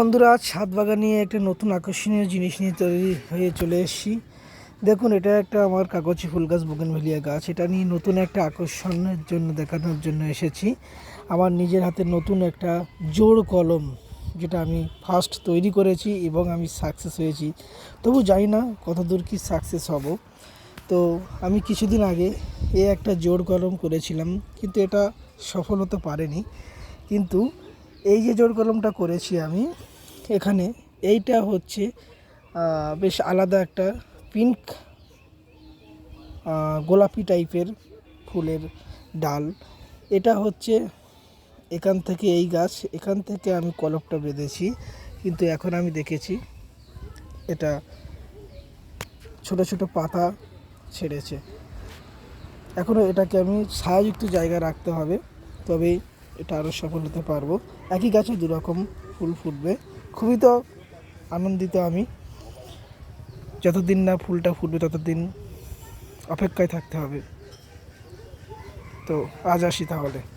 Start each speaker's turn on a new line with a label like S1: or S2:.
S1: বন্ধুরা আজ ছাদ বাগান নিয়ে একটা নতুন আকর্ষণীয় জিনিস নিয়ে তৈরি হয়ে চলে এসেছি। দেখুন, এটা একটা আমার কাগজি ফুল গাছ, বুগেনভেলিয়া গাছ। এটা নিয়ে নতুন একটা আকর্ষণের জন্য, দেখানোর জন্য এসেছি। আমার নিজের হাতে নতুন একটা জোর কলম, যেটা আমি ফার্স্ট তৈরি করেছি এবং আমি সাকসেস হয়েছি। তবু জানি না কতদূর কি সাকসেস হব। তো আমি কিছুদিন আগে এ একটা জোর কলম করেছিলাম, কিন্তু এটা সফল হতে পারেনি। কিন্তু এই যে জোড় কলমটা করেছি আমি, এখানে এইটা হচ্ছে বেশ আলাদা একটা পিঙ্ক গোলাপি টাইপের ফুলের ডাল। এটা হচ্ছে এখান থেকে এই গাছ, এখান থেকে আমি কলপটা বেঁধেছি, কিন্তু এখন আমি দেখেছি এটা ছোট ছোট পাতা ছেড়েছে। এখনও এটাকে আমি ছায়াযুক্ত জায়গায় রাখতে হবে তবেই এটা আরও সফল হতে পারব। একই গাছে দুরকম ফুল ফুটবে। খুবই তো আনন্দিত আমি। যতদিন না ফুলটা ফুটবে ততদিন অপেক্ষায় থাকতে হবে। তো আজ আসি তাহলে।